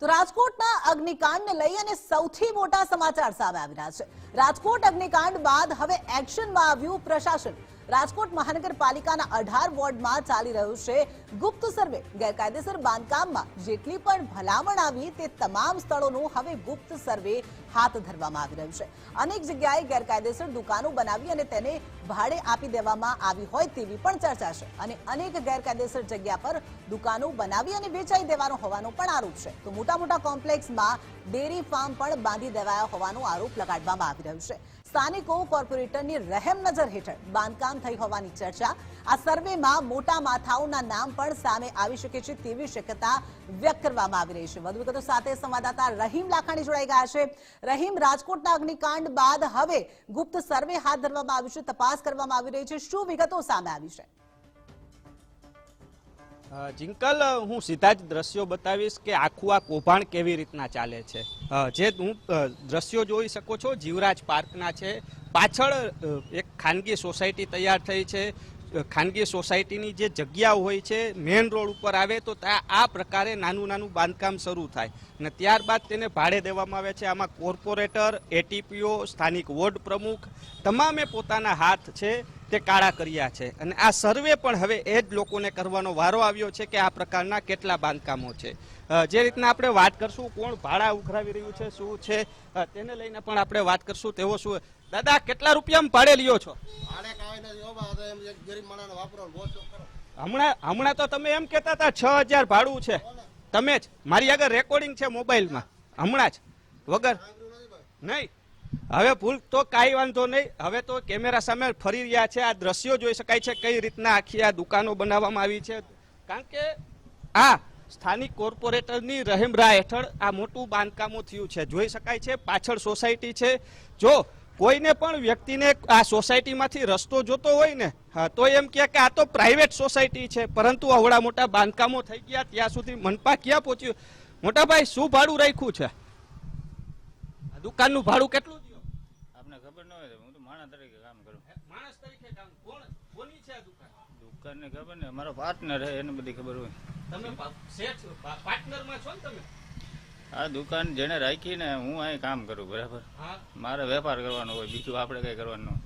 તો રાજકોટના અગ્નિકાંડને લઈ અને સૌથી મોટા સમાચાર સામે આવી રહ્યા છે. રાજકોટ અગ્નિકાંડ બાદ હવે એક્શનમાં આવ્યું પ્રશાસન. રાજકોટ મહાનગરપાલિકાના અઢાર વોર્ડમાં ચાલી રહ્યું છે ગુપ્ત સર્વે. ગેરકાયદેસર બાંધકામમાં જેટલી પણ ભલામણ આવી તે તમામ સ્થળોનું હવે ગુપ્ત સર્વે હાથ ધરવામાં આવી રહ્યું છે. અનેક જગ્યાએ ગેરકાયદેસર દુકાનો બનાવી અને તેને ભાડે આપી દેવામાં આવી હોય તેવી પણ ચર્ચા છે. અને અનેક ગેરકાયદેસર જગ્યા પર દુકાનો બનાવી અને વેચાઈ દેવાનો હોવાનો પણ આરોપ છે. તો મોટા મોટા કોમ્પ્લેક્સમાં ડેરી ફાર્મ પણ બાંધી દેવાયા હોવાનો આરોપ લગાડવામાં આવી રહ્યો છે. સ્થાનિકો કોર્પોરેટરની રહેમ નજર હેઠળ બાંધકામ થઈ હોવાની ચર્ચા. આ સર્વેમાં મોટા માથાઓના નામ પણ સામે આવી શકે છે તેવી શક્યતા વ્યક્ત કરવામાં આવી રહી છે. વધુ વિગતો સાથે સંવાદદાતા રહીમ લાખાણી જોડાઈ ગયા છે. રહીમ, રાજકોટના અગ્નિકાંડ બાદ હવે ગુપ્ત સર્વે હાથ ધરવામાં આવ્યું છે, તપાસ કરવામાં આવી રહી છે. શું વિગતો સામે આવી છે? જિંકલ, હું સીધા જ દ્રશ્યો બતાવીશ કે આખું આ કૌભાંડ કેવી રીતના ચાલે છે. જે હું દ્રશ્યો જોઈ શકો છો, જીવરાજ પાર્કના છે. પાછળ એક ખાનગી સોસાયટી તૈયાર થઈ છે. ખાનગી સોસાયટીની જે જગ્યાઓ હોય છે, મેઇન રોડ ઉપર આવે તો ત્યાં આ પ્રકારે નાનું નાનું બાંધકામ શરૂ થાય. અને ત્યારબાદ તેને ભાડે દેવામાં આવે છે. આમાં કોર્પોરેટર, એટીપીઓ, સ્થાનિક વોર્ડ પ્રમુખ, તમામે પોતાના હાથ છે. તે કાળા કર્યા છે. અને આ સર્વે પણ હવે એ જ લોકોને કરવાનો વારો આવ્યો છે કે આ પ્રકારના કેટલા બાંધકામો છે. જે રીતના આપણે વાત કરશું કોણ ભાડા ઉઘરાવી રહ્યું છે શું છે તેને લઈને પણ આપણે વાત કરશું. તેવો શું દાદા કેટલા રૂપિયામાં ભાડે લ્યો છો. હમણાં હમણાં તો તમે એમ કહેતા હતા છ હજાર ભાડું છે. તમે જ. મારી આગળ રેકોર્ડિંગ છે મોબાઈલમાં. હમણાં જ. વગર નહીં. હવે ભૂલ તો કાંઈ વાંધો નહીં. હવે તો કેમેરા સામે ફરી રહ્યા છે. આ દ્રશ્યો જોઈ શકાય છે કઈ રીતના આખી આ દુકાનો બનાવવામાં આવી છે. કારણ કે આ સ્થાનિક કોર્પોરેટરની રહેમરા હેઠળ આ મોટું બાંધકામો થયું છે. જોઈ શકાય છે પાછળ સોસાયટી છે. જો કોઈને પણ વ્યક્તિને આ સોસાયટીમાંથી રસ્તો જોતો હોય ને હા, તો એમ કહે કે આ તો પ્રાઇવેટ સોસાયટી છે. પરંતુ આવડા મોટા બાંધકામો થઈ ગયા. ત્યાં સુધી મનપા ક્યાં પહોંચ્યું? મોટાભાઈ શું ભાડું રાખ્યું છે? દુકાનનું ભાડું કેટલું થયું? આપને ખબર ન હોય હું તો માણસ તરીકે કામ કરું. માણસ તરીકે કામ? કોણ? કોની છે આ દુકાન? દુકાનને ખબર ને મારો પાર્ટનર હે એને બધી ખબર હોય. તમે પા- પાર્ટનર પાર્ટનરમાં છો ને તમે? આ દુકાન જેને રાખી ને હું અહીં કામ કરું બરાબર? મારે વેપાર કરવાનો હોય બીજું આપણે કઈ કરવાનું ન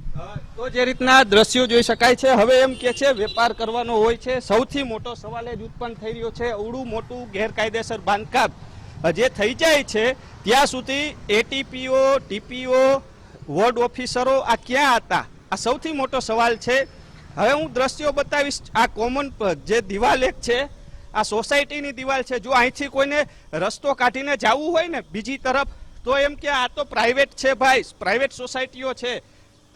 તો જે રીતના દ્રશ્યો જોઈ શકાય છે હવે એમ કે છે વેપાર કરવાનો હોય છે. સૌથી મોટો સવાલ એ જ ઉત્પન્ન થઈ રહ્યો છે અવડું મોટું ગેરકાયદેસર બાંધકામ. જે થઈ જાય છે, ત્યાં સુધી એટીપીઓ ટીપીઓ વોર્ડ ઓફિસરો આ ક્યાં હતા? આ સૌથી મોટો સવાલ છે. હવે હું દ્રશ્યો બતાવીશ આ કોમન જે દિવાલ એક છે, આ સોસાયટીની દિવાલ છે. જો અહીંથી કોઈને રસ્તો કાઢીને જવું હોય ને બીજી તરફ, તો એમ કે આ તો પ્રાઇવેટ છે ભાઈ, પ્રાઇવેટ સોસાયટીઓ છે.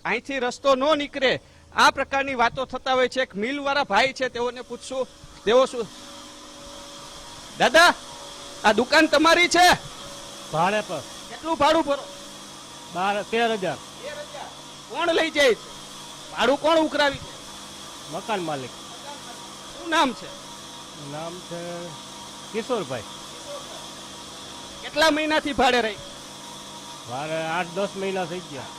અહીંથી રસ્તો ન નીકળે. આ પ્રકારની વાતો થતા હોય છે. એક મિલવાળા ભાઈ છે, તેઓને પૂછશું. તેઓ શું? દાદા? આ દુકાન તમારી છે? ભાડે પર. કેટલું ભાડું ભરો? બાર તેર હજાર. કોણ લઈ જાય છે? ભાડું કોણ ઉકરાવી છે? મકાન માલિક. શું નામ છે? નામ છે કિશોરભાઈ. કેટલા મહિનાથી ભાડે રહી? ભાડે આઠ દસ મહિના થઈ ગયા.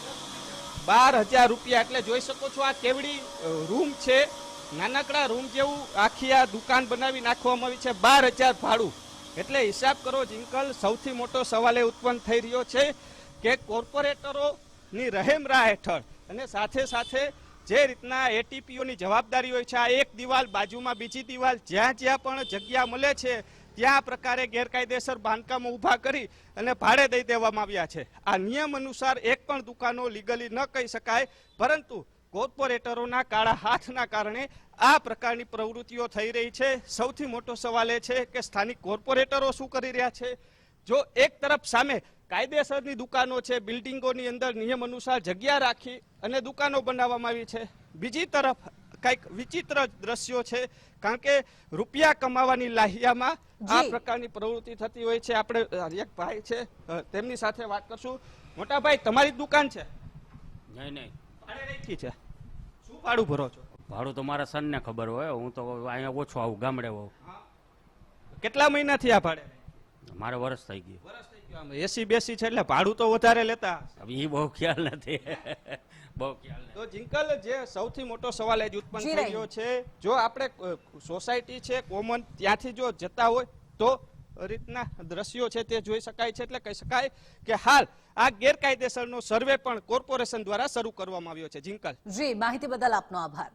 બાર હજાર રૂપિયા. એટલે જોઈ શકો છો આ કેવડી રૂમ છે. નાનકડા રૂમ જેવું આખી આ દુકાન બનાવી નાખવામાં આવી છે. બાર હજાર ભાડું. એટલે હિસાબ કરો, જિંકલ, સૌથી મોટો સવાલ એ ઉત્પન્ન થઈ રહ્યો છે કે કોર્પોરેટરોની રહેમરા હેઠળ અને સાથે સાથે જે રીતના એટીપીઓની જવાબદારી હોય છે, આ એક દિવાલ બાજુમાં બીજી દિવાલ જ્યાં જ્યાં પણ જગ્યા મળે છે, ત્યાં પ્રકારે ગેરકાયદેસર બાંધકામો ઊભા કરી અને ભાડે દઈ દેવામાં આવ્યા છે. આ નિયમ અનુસાર એક પણ દુકાનો લીગલી ન કહી શકાય, પરંતુ કોર્પોરેટરોના કાળા હાથના કારણે આ પ્રકારની પ્રવૃત્તિઓ થઈ રહી છે. સૌથી મોટો સવાલ એ છે કે સ્થાનિક કોર્પોરેટરો શું કરી રહ્યા છે? જો એક તરફ સામે કાયદેસરની દુકાનો છે બિલ્ડિંગોની અંદર નિયમ અનુસાર જગ્યા રાખી અને દુકાનો બનાવવામાં આવી છે. બીજી તરફ કંઈક વિચિત્ર દ્રશ્યો છે કારણ કે રૂપિયા કમાવાની લાહિયામાં આ પ્રકારની પ્રવૃત્તિ થતી હોય છે. આપણે એક ભાઈ છે તેમની સાથે વાત કરશું. મોટા ભાઈ તમારી જ દુકાન છે? નહીં નહીં. ભાડે રાખી છે? શું ભાડું ભરો છો? ભાડું તો મારા સનને ખબર હોય હું તો અહીંયા ઓછો આવું ગામડે હોઉં. કેટલા મહિનાથી આ ભાડે? મારે વર્ષ થઈ ગયું. વરસ થઈ ગયું આમ એસી બેસી છે એટલે ભાડું તો વધારે લેતા. એ બહુ ખ્યાલ નથી. બહુ ખ્યાલ તો જિંકલ જે સૌથી મોટો સવાલ એ જ ઉત્પન્ન. રહ્યો છે જો આપણે સોસાયટી છે કોમન ત્યાંથી જો જતા હોય તો રીતના દ્રશ્યો છે તે જોઈ શકાય છે એટલે કહી શકાય કે હાલ આ ગેરકાયદેસરનો સર્વે પણ કોર્પોરેશન દ્વારા શરૂ કરવામાં આવ્યો છે. જિંકલ. જી માહિતી બદલ આપનો આભાર.